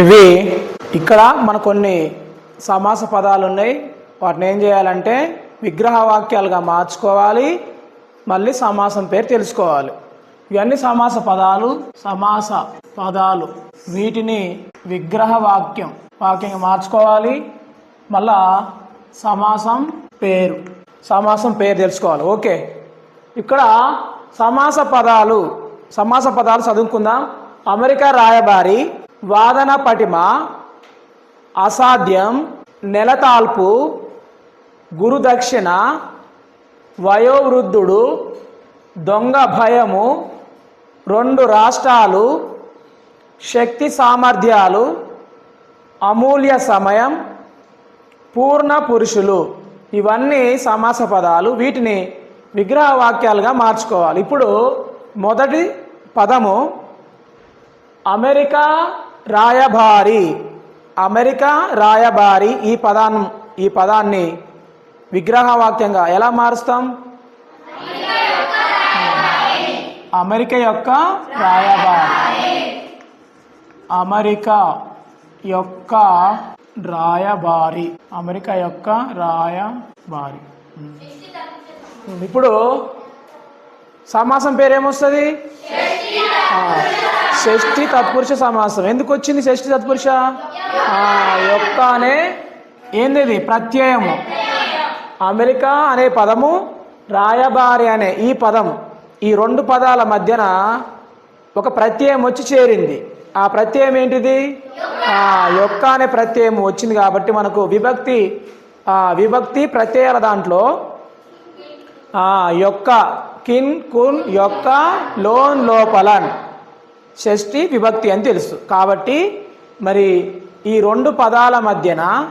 ఇవి ఇక్కడ మన కొన్ని సమాస పదాలు ఉన్నాయి. వాటిని ఏం చేయాలంటే విగ్రహ వాక్యాలుగా మార్చుకోవాలి. మళ్ళీ సమాసం పేరు తెలుసుకోవాలి. ఇవన్నీ సమాస పదాలు సమాస పదాలు. వీటిని విగ్రహ వాక్యం వాక్యంగా మార్చుకోవాలి. మళ్ళా సమాసం పేరు సమాసం పేరు తెలుసుకోవాలి. ఓకే. ఇక్కడ సమాస పదాలు సమాస పదాలు చదువుకుందాం. అమెరికా రాయబారి వాదన పటిమ అసాధ్యం నెలతాల్పు గురుదక్షిణ వయోవృద్ధుడు దొంగ భయము రెండు రాష్ట్రాలు శక్తి సామర్థ్యాలు అమూల్య సమయం పూర్ణ పురుషులు. ఇవన్నీ సమాస పదాలు. వీటిని విగ్రహ వాక్యాలుగా మార్చుకోవాలి. ఇప్పుడు మొదటి పదము అమెరికా రాయబారి. అమెరికా రాయబారి ఈ పదాన్ని ఈ పదాన్ని విగ్రహవాక్యంగా ఎలా మారుస్తాం? అమెరికా యొక్క రాయబారి. అమెరికా యొక్క రాయబారి. అమెరికా యొక్క రాయబారి. ఇప్పుడు సమాసం పేరేమొస్తుంది? షష్ఠి తత్పురుష సమాసం. ఎందుకు వచ్చింది షష్ఠి తత్పురుష? యొక్క అనే ఏంది ఇది ప్రత్యయము. అమెరికా అనే పదము రాయబారి అనే ఈ పదం. ఈ రెండు పదాల మధ్యన ఒక ప్రత్యయం వచ్చి చేరింది. ఆ ప్రత్యయం ఏంటిది? యొక్క అనే ప్రత్యయం వచ్చింది కాబట్టి మనకు విభక్తి విభక్తి ప్రత్యయాల దాంట్లో యొక్క కిన్ కున్ యొక్క లోన్ లోపలన్. షష్ఠి విభక్తి అని తెలుసు. కాబట్టి మరి ఈ రెండు పదాల మధ్యన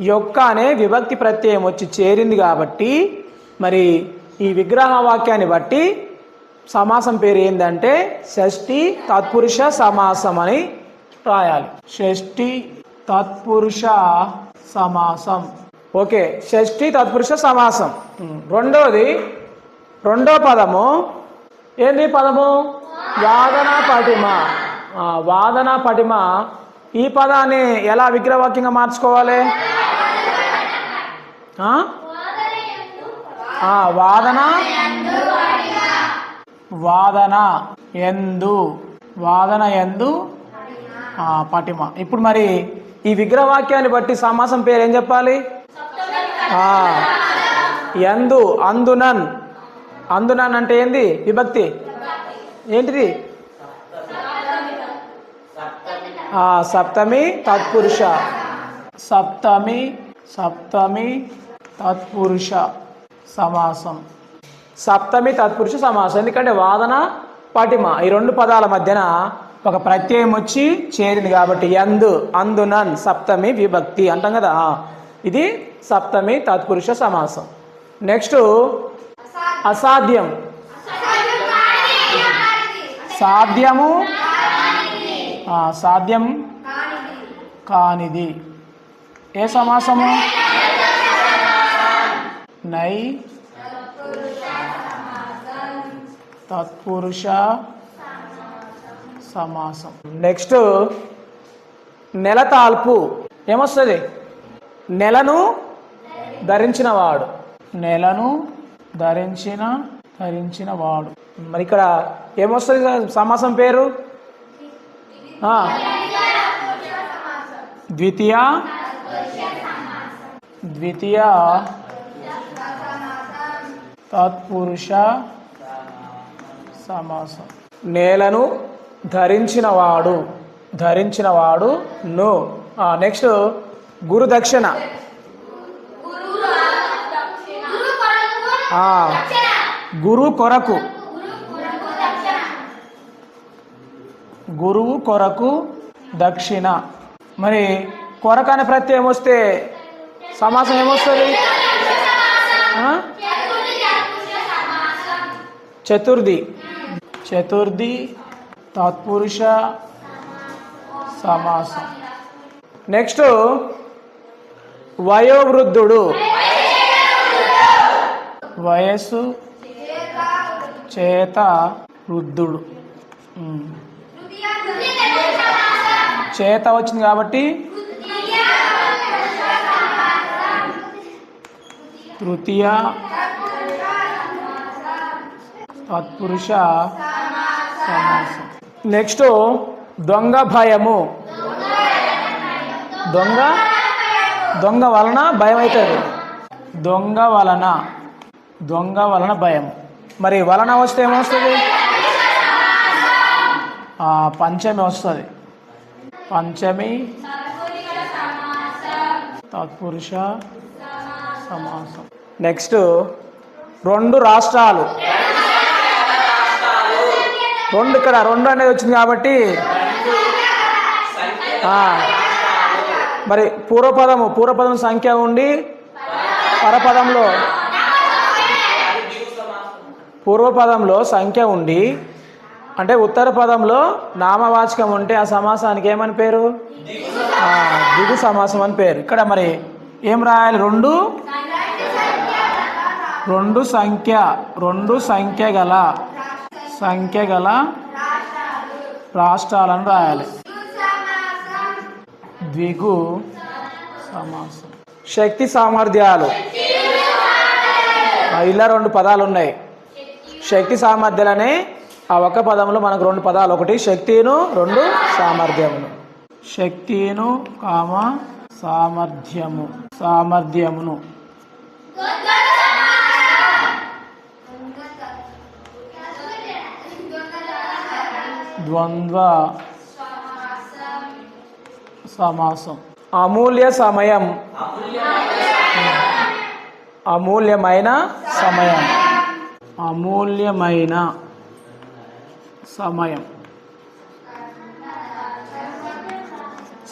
యొక్క అనే విభక్తి ప్రత్యయం వచ్చి చేరింది కాబట్టి మరి ఈ విగ్రహ వాక్యాన్ని బట్టి సమాసం పేరు ఏంటంటే షష్ఠి తత్పురుష సమాసం అని రాయాలి. షష్ఠి తత్పురుష సమాసం. ఓకే షష్ఠి తత్పురుష సమాసం. రెండవది రెండోది రెండో పదము. ఏంది పదము? వాదన పటిమ. వాదన పటిమ. ఈ పదాన్ని ఎలా విగ్రహవాక్యంగా మార్చుకోవాలి? వాదన? వాదన ఎందు. వాదన ఎందు? పటిమ. ఇప్పుడు మరి ఈ విగ్రహవాక్యాన్ని బట్టి సమాసం పేరు ఏం చెప్పాలి? ఎందు అందునన్. అందునన్ అంటే ఏంది? విభక్తి. ఏంటిది? సప్తమి తత్పురుష. సప్తమి సప్తమి తత్పురుష సమాసం. సప్తమి తత్పురుష సమాసం. ఎందుకంటే వాదన పటిమ ఈ రెండు పదాల మధ్యన ఒక ప్రత్యయం వచ్చి చేరింది కాబట్టి ఎందు అందునన్ సప్తమి విభక్తి అంటాం కదా. ఇది సప్తమి తత్పురుష సమాసం. నెక్స్ట్ అసాధ్యం. సాధ్యము సాధ్యం కానిది. ఏ సమాసము? నై తత్పురుష సమాసం. నెక్స్ట్ నెల తాల్పు. ఏమొస్తుంది? నెలను ధరించినవాడు. నెలను ధరించిన ధరించిన వాడు. మరి ఇక్కడ ఏమొస్తుంది సమాసం పేరు? ద్వితీయ ద్వితీయ తత్పురుష సమాసం. నేలను ధరించినవాడు ధరించినవాడు ను నెక్స్ట్ గురు దక్షిణ ఆ, గురు కొరకు. గురువు కొరకు దక్షిణ. మరి కొరకు అనే ప్రత్యయం వస్తే సమాసం ఏమొస్తుంది? చతుర్థి. చతుర్థి తత్పురుష సమాసం. నెక్స్ట్ వయోవృద్ధుడు. వయస్సు చేత వృద్ధుడు. చేత వచ్చింది కాబట్టి తృతీయ తత్పురుష సమాసం. నెక్స్ట్ దొంగ భయము. దొంగ? దొంగ వలన భయం అవుతుంది దొంగ వలన. దొంగ వలన భయం. మరి వలన వస్తే ఏమొస్తుంది? పంచమి వస్తుంది. పంచమి తత్పురుష సమాసం. నెక్స్ట్ రెండు రాష్ట్రాలు. రెండు ఇక్కడ రెండు అనేది వచ్చింది కాబట్టి మరి పూర్వపదము పూర్వపదం సంఖ్య ఉండి పరపదంలో పూర్వపదంలో సంఖ్య ఉండి అంటే ఉత్తర పదంలో నామవాచకం ఉంటే ఆ సమాసానికి ఏమని పేరు? దిగు సమాసం అని పేరు. ఇక్కడ మరి ఏం రాయాలి? రెండు రెండు సంఖ్య రెండు సంఖ్య గల సంఖ్య గల రాష్ట్రాలను రాయాలి. ద్విగు సమాసం. శక్తి సామర్థ్యాలు. ఇలా రెండు పదాలు ఉన్నాయి. శక్తి సామర్థ్యాలనే ఆ ఒక్క పదంలో మనకు రెండు పదాలు. ఒకటి శక్తిను రెండు సామర్థ్యమును. శక్తిను కామ సామర్థ్యము. సామర్థ్యమును. ద్వంద్వ సమాసం. అమూల్య సమయం. అమూల్యమైన సమయం. అమూల్యమైన సమయం.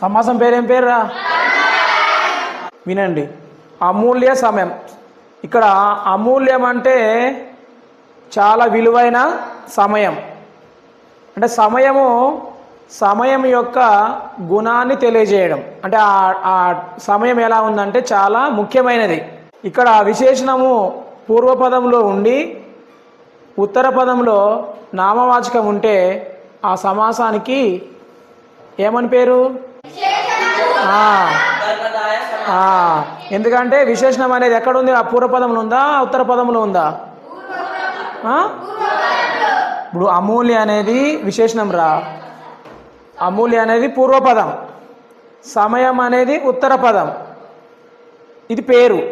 సమాసం పేరేం పేరురా? వినండి. అమూల్య సమయం. ఇక్కడ అమూల్యం అంటే చాలా విలువైన సమయం. అంటే సమయము సమయం యొక్క గుణాన్ని తెలియజేయడం. అంటే ఆ- సమయం ఎలా ఉందంటే చాలా ముఖ్యమైనది. ఇక్కడ విశేషణము పూర్వపదంలో ఉండి ఉత్తర పదంలో నామవాచకం ఉంటే ఆ సమాసానికి ఏమని పేరు? ఎందుకంటే విశేషణం అనేది ఎక్కడ ఉంది ఆ పూర్వపదంలో ఉందా? ఉత్తర పదంలో ఉందా? ఇప్పుడు అమూల్య అనేది విశేషణం రా. అమూల్య అనేది పూర్వపదం సమయం అనేది ఉత్తర పదం. ఇది పేరు.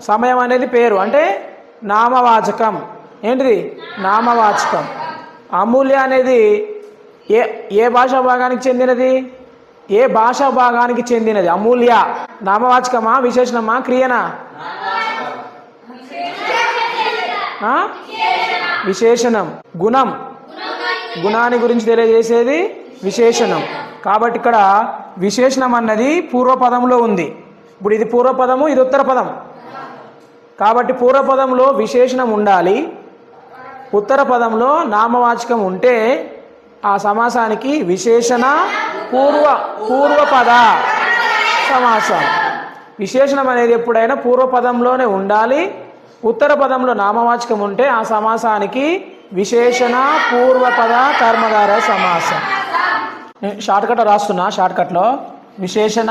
సమయం అనేది పేరు. అంటే నామవాచకం. ఏంటిది? నామవాచకం. అమూల్య అనేది ఏ ఏ భాషా భాగానికి చెందినది? ఏ భాషా భాగానికి చెందినది? అమూల్య. నామవాచకమా? విశేషణమా? క్రియనా? విశేషణం. గుణం. గుణాన్ని గురించి తెలియజేసేది విశేషణం. కాబట్టి ఇక్కడ విశేషణం అన్నది పూర్వపదంలో ఉంది. ఇప్పుడు ఇది పూర్వపదము ఇది ఉత్తర పదం కాబట్టి పూర్వపదంలో విశేషణం ఉండాలి. ఉత్తర పదంలో నామవాచకం ఉంటే ఆ సమాసానికి విశేషణ పూర్వ పూర్వపద సమాసం. విశేషణం అనేది ఎప్పుడైనా పూర్వపదంలోనే ఉండాలి. ఉత్తర పదంలో నామవాచకం ఉంటే ఆ సమాసానికి విశేషణ పూర్వపద కర్మధార సమాసం. షార్ట్కట్ రాస్తున్నా షార్ట్కట్లో. విశేషణ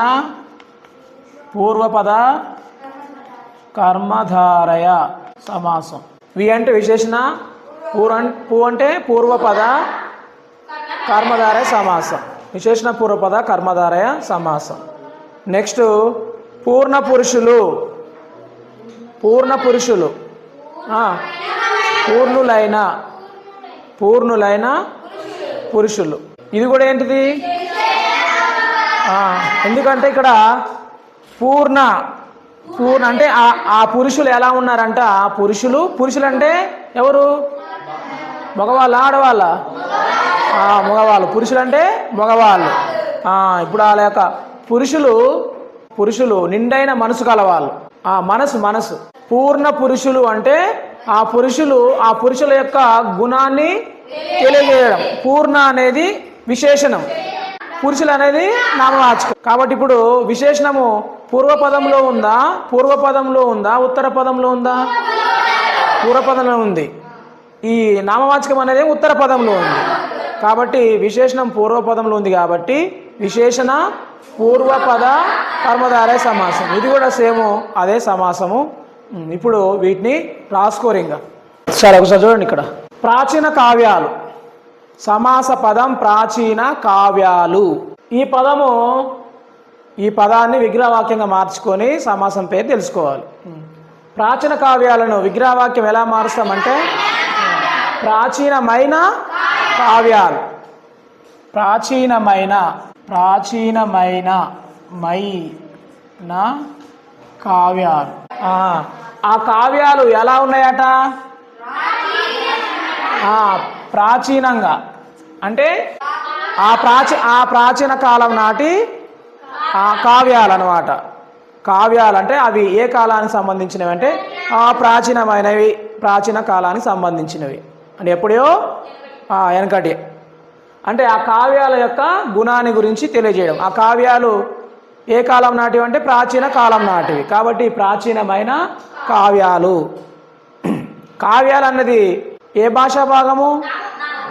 పూర్వపద కర్మధారయ సమాసం. వి అంటే విశేషణ పూర్వం పూ అంటే పూర్వపద కర్మధారయ సమాసం. విశేషణ పూర్వపద కర్మధారయ సమాసం. నెక్స్ట్ పూర్ణ పురుషులు. పూర్ణ పురుషులు. పూర్ణులైన పూర్ణులైన పురుషులు. ఇది కూడా ఏంటిది? ఎందుకంటే ఇక్కడ పూర్ణ పూర్ణ అంటే ఆ ఆ పురుషులు ఎలా ఉన్నారంట? ఆ పురుషులు పురుషులు అంటే ఎవరు? మగవాళ్ళ ఆడవాళ్ళ? మగవాళ్ళు. పురుషులు అంటే మగవాళ్ళు ఇప్పుడు వాళ్ళ యొక్క పురుషులు పురుషులు నిండైన మనసు కలవాళ్ళు. ఆ మనసు మనసు. పూర్ణ పురుషులు అంటే ఆ పురుషులు ఆ పురుషుల యొక్క గుణాన్ని తెలియజేయడం. పూర్ణ అనేది విశేషణం. పురుషులు అనేది నామవాచకం. కాబట్టి ఇప్పుడు విశేషణము పూర్వపదంలో ఉందా పూర్వపదంలో ఉందా ఉత్తర పదంలో ఉందా? పూర్వపదంలో ఉంది. ఈ నామవాచకం అనేది ఉత్తర పదంలో ఉంది. కాబట్టి విశేషణం పూర్వపదంలో ఉంది కాబట్టి విశేషణ పూర్వపద కర్మధారే సమాసం. ఇది కూడా సేమ్ అదే సమాసము. ఇప్పుడు వీటిని రాసుకోరు సరే ఒకసారి చూడండి ఇక్కడ. ప్రాచీన కావ్యాలు. సమాస పదం ప్రాచీన కావ్యాలు. ఈ పదము ఈ పదాన్ని విగ్రహవాక్యంగా మార్చుకొని సమాసం పేరు తెలుసుకోవాలి. ప్రాచీన కావ్యాలను విగ్రహవాక్యం ఎలా మారుస్తామంటే ప్రాచీనమైన కావ్యాలు. ప్రాచీనమైన ప్రాచీనమైన మై నా కావ్యాలు. ఆ, కావ్యాలు ఎలా ఉన్నాయట? ప్రాచీనంగా. అంటే ఆ ప్రాచీ ఆ ప్రాచీన కాలం నాటి ఆ కావ్యాలు అనమాట కావ్యాలు అంటే అవి ఏ కాలానికి సంబంధించినవి అంటే ఆ ప్రాచీనమైనవి ప్రాచీన కాలానికి సంబంధించినవి. అంటే ఎప్పుడో? వెనకటి. అంటే ఆ కావ్యాల యొక్క గుణాన్ని గురించి తెలియజేయడం. ఆ కావ్యాలు ఏ కాలం నాటివి అంటే ప్రాచీన కాలం నాటివి. కాబట్టి ప్రాచీనమైన కావ్యాలు. కావ్యాలు అన్నది ఏ భాషా భాగము?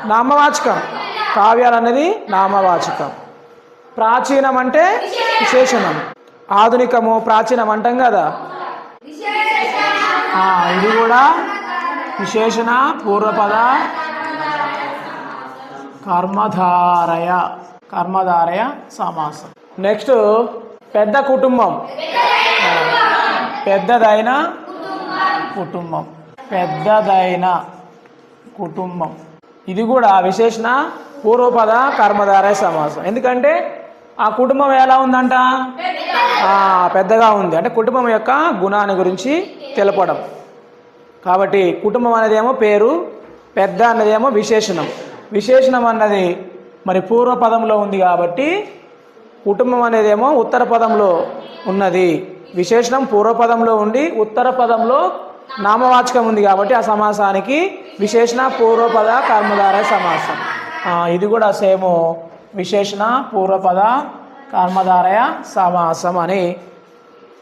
నామవాచకం. కావ్యాలు అన్నది నామవాచకం. ప్రాచీనం అంటే విశేషణం. ఆధునికము ప్రాచీనం అంటాం కదా ఇది కూడా విశేషణ పూర్వపద కర్మధారయ కర్మధారయ సమాసం. నెక్స్ట్ పెద్ద కుటుంబం. పెద్దదైన కుటుంబం. పెద్దదైన కుటుంబం. ఇది కూడా విశేషణ పూర్వపద కర్మధారయ సమాసం. ఎందుకంటే ఆ కుటుంబం ఎలా ఉందంట? పెద్దగా ఉంది. అంటే కుటుంబం యొక్క గుణాన్ని గురించి తెలపడం. కాబట్టి కుటుంబం అనేది ఏమో పేరు పెద్ద అన్నదేమో విశేషణం. విశేషణం అన్నది మరి పూర్వపదంలో ఉంది కాబట్టి కుటుంబం అనేదేమో ఉత్తర పదంలో ఉన్నది. విశేషణం పూర్వపదంలో ఉండి ఉత్తర పదంలో నామవాచకం ఉంది కాబట్టి ఆ సమాసానికి విశేషణ పూర్వపద కర్మధార సమాసం. ఇది కూడా సేము విశేషణ పూర్వపద కర్మధారయ సమాసం అని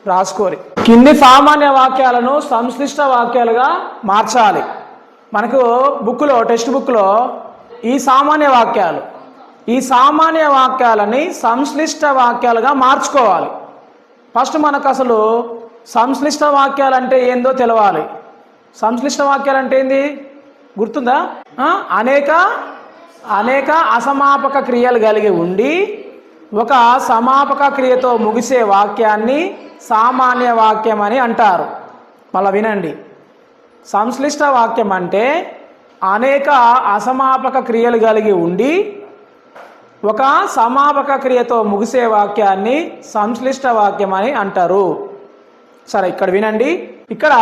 రాసుకోరి. కింది సామాన్య వాక్యాలను సంశ్లిష్ట వాక్యాలుగా మార్చాలి. మనకు బుక్లో టెక్స్ట్ బుక్లో ఈ సామాన్య వాక్యాలు ఈ సామాన్య వాక్యాలని సంశ్లిష్ట వాక్యాలుగా మార్చుకోవాలి. ఫస్ట్ మనకు అసలు సంశ్లిష్ట వాక్యాలు అంటే ఏందో తెలవాలి. సంశ్లిష్ట వాక్యాలు అంటే ఏంది? గుర్తుందా? అనేక అనేక అసమాపక క్రియలు కలిగి ఉండి ఒక సమాపక క్రియతో ముగిసే వాక్యాన్ని సామాన్య వాక్యం అని అంటారు. మళ్ళీ వినండి. సంశ్లిష్ట వాక్యం అంటే అనేక అసమాపక క్రియలు కలిగి ఉండి ఒక సమాపక క్రియతో ముగిసే వాక్యాన్ని సంశ్లిష్ట వాక్యం అని అంటారు. సరే ఇక్కడ వినండి. ఇక్కడ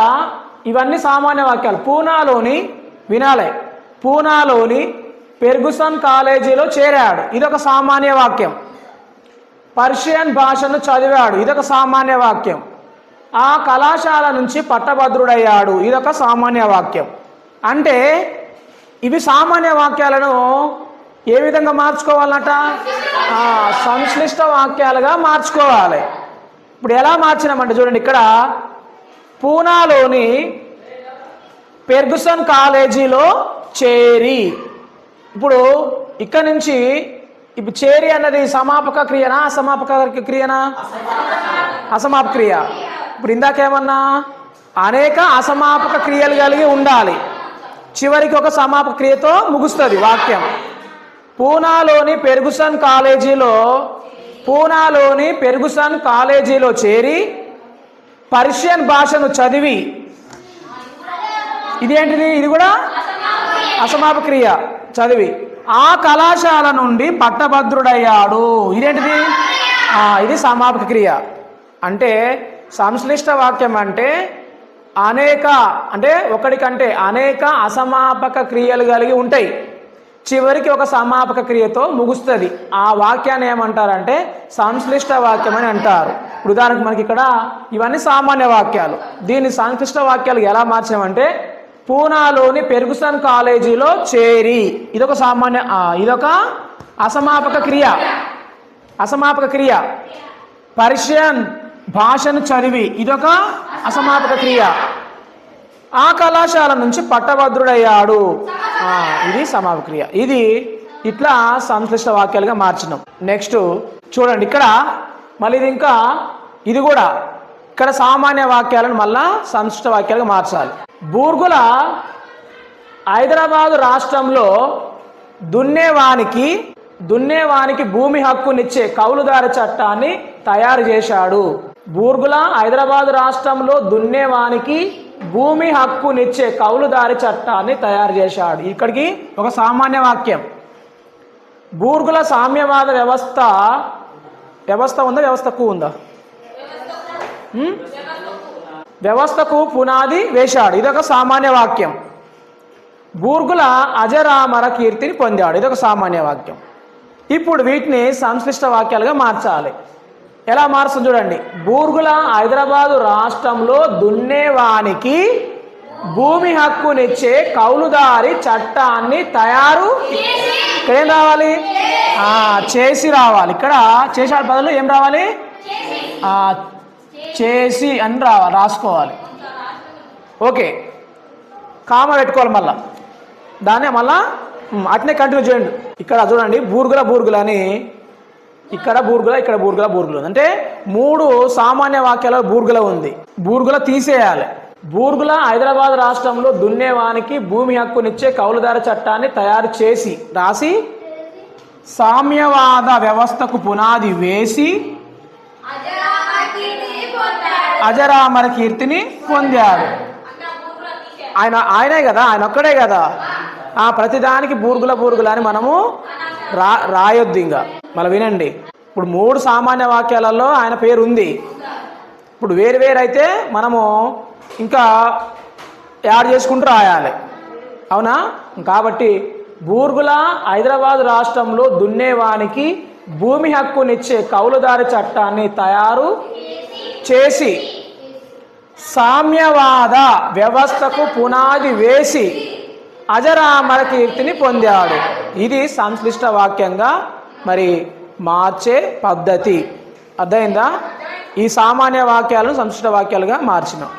ఇవన్నీ సామాన్య వాక్యాలు. పూనాలోని వినాలే. పూనాలోని పెర్గుసన్ కాలేజీలో చేరాడు. ఇది ఒక సామాన్య వాక్యం. పర్షియన్ భాషను చదివాడు. ఇదొక సామాన్య వాక్యం. ఆ కళాశాల నుంచి పట్టభద్రుడయ్యాడు. ఇదొక సామాన్య వాక్యం. అంటే ఇవి సామాన్య వాక్యాలను ఏ విధంగా మార్చుకోవాలన్నట సంశ్లిష్ట వాక్యాలుగా మార్చుకోవాలి. ఇప్పుడు ఎలా మార్చినామంటే చూడండి ఇక్కడ పూనాలోని పెర్గుసన్ కాలేజీలో చేరి. ఇప్పుడు ఇక్కడ నుంచి ఇప్పుడు చేరి అన్నది సమాపక క్రియనా? అసమాపక క్రియనా? అసమాప క్రియ. ఇప్పుడు ఇందాకేమన్నా అనేక అసమాపక క్రియలు కలిగి ఉండాలి. చివరికి ఒక సమాపక క్రియతో ముగుస్తుంది వాక్యం. పూనాలోని పెర్గుసన్ కాలేజీలో పూనాలోని పెర్గుసన్ కాలేజీలో చేరి పర్షియన్ భాషను చదివి ఇదేంటిది? ఇది కూడా అసమాప క్రియ. చదివి. ఆ కళాశాల నుండి పట్టభద్రుడయ్యాడు. ఇదేంటిది? ఇది సమాపక క్రియ. అంటే సంశ్లిష్ట వాక్యం అంటే అనేక అంటే ఒకటికంటే అనేక అసమాపక క్రియలు కలిగి ఉంటాయి. చివరికి ఒక సమాపక క్రియతో ముగుస్తుంది. ఆ వాక్యాన్ని ఏమంటారంటే సంశ్లిష్ట వాక్యం అని అంటారు. ఇప్పుడు ఉదాహరణకు మనకి ఇక్కడ ఇవన్నీ సామాన్య వాక్యాలు. దీన్ని సంక్లిష్ట వాక్యాలు ఎలా మార్చామంటే పూనాలోని పెర్గుసన్ కాలేజీలో చేరి. ఇదొక సామాన్య ఇదొక అసమాపక క్రియ. అసమాపక క్రియ. పర్షియన్ భాషను చదివి. ఇదొక అసమాపక క్రియ. ఆ కళాశాల నుంచి పట్టభద్రుడయ్యాడు. ఇది సమాపక క్రియ. ఇది ఇట్లా సంశ్లిష్ట వాక్యాలుగా మార్చినాం. నెక్స్ట్ చూడండి ఇక్కడ మళ్ళీ ఇది ఇంకా ఇది కూడా. ఇక్కడ సామాన్య వాక్యాలను మళ్ళా సంశ్లిష్ట వాక్యాలుగా మార్చాలి. బూర్గుల హైదరాబాదు రాష్ట్రంలో దున్నేవానికి దున్నేవానికి భూమి హక్కునిచ్చే కౌలుదారి చట్టాన్ని తయారు చేశాడు. బూర్గుల హైదరాబాదు రాష్ట్రంలో దున్నేవానికి భూమి హక్కునిచ్చే కౌలుదారి చట్టాన్ని తయారు చేశాడు. ఇక్కడికి ఒక సామాన్య వాక్యం. బూర్గుల సామ్యవాద వ్యవస్థ వ్యవస్థ ఉందా వ్యవస్థకు ఉందా? వ్యవస్థకు పునాది వేశాడు. ఇదొక సామాన్య వాక్యం. బూర్గుల అజరామర కీర్తిని పొందాడు. ఇదొక సామాన్య వాక్యం. ఇప్పుడు వీటిని సంశ్లిష్ట వాక్యాలుగా మార్చాలి. ఎలా మారుస్తుంది చూడండి. బూర్గుల హైదరాబాదు రాష్ట్రంలో దున్నేవానికి భూమి హక్కునిచ్చే కౌలుదారి చట్టాన్ని తయారు ఇక్కడేం రావాలి? చేసి రావాలి. ఇక్కడ చేసాడు బదులు ఏం రావాలి? చేసి అని రావాలి రాసుకోవాలి. ఓకే. కామ పెట్టుకోవాలి మళ్ళా. దాన్నే మళ్ళా అట్నే కంటిన్యూ చేయండి. ఇక్కడ చూడండి బూర్గుల బూర్గుల అని ఇక్కడ బూర్గుల ఇక్కడ బూర్గుల బూర్గుల అంటే మూడు సామాన్య వాక్యాల బూర్గుల ఉంది. బూర్గుల తీసేయాలి. బూర్గుల హైదరాబాద్ రాష్ట్రంలో దున్నేవానికి భూమి హక్కునిచ్చే కౌలుదార చట్టాన్ని తయారు చేసి రాసి సామ్యవాద వ్యవస్థకు పునాది వేసి అజరామర కీర్తిని పొందాడు. ఆయన ఆయనే కదా ఆయన ఒక్కడే కదా. ఆ ప్రతిదానికి బూర్గుల బూర్గుల అని మనము రా రాయొద్దు ఇంకా మళ్ళీ వినండి ఇప్పుడు మూడు సామాన్య వాక్యాలలో ఆయన పేరు ఉంది ఇప్పుడు వేరు వేరు అయితే మనము ఇంకా యాడ్ చేసుకుంటూ రాయాలి. అవునా? కాబట్టి బూర్గుల హైదరాబాద్ రాష్ట్రంలో దున్నేవానికి భూమి హక్కునిచ్చే కౌలుదారి చట్టాన్ని తయారు చేసి సామ్యవాద వ్యవస్థకు పునాది వేసి అజరామర కీర్తిని పొందాడు. ఇది సంశ్లిష్ట వాక్యంగా మరి మార్చే పద్ధతి. అర్థమైందా? ఈ సామాన్య వాక్యాలను సంశ్లిష్ట వాక్యాలుగా మార్చినాం.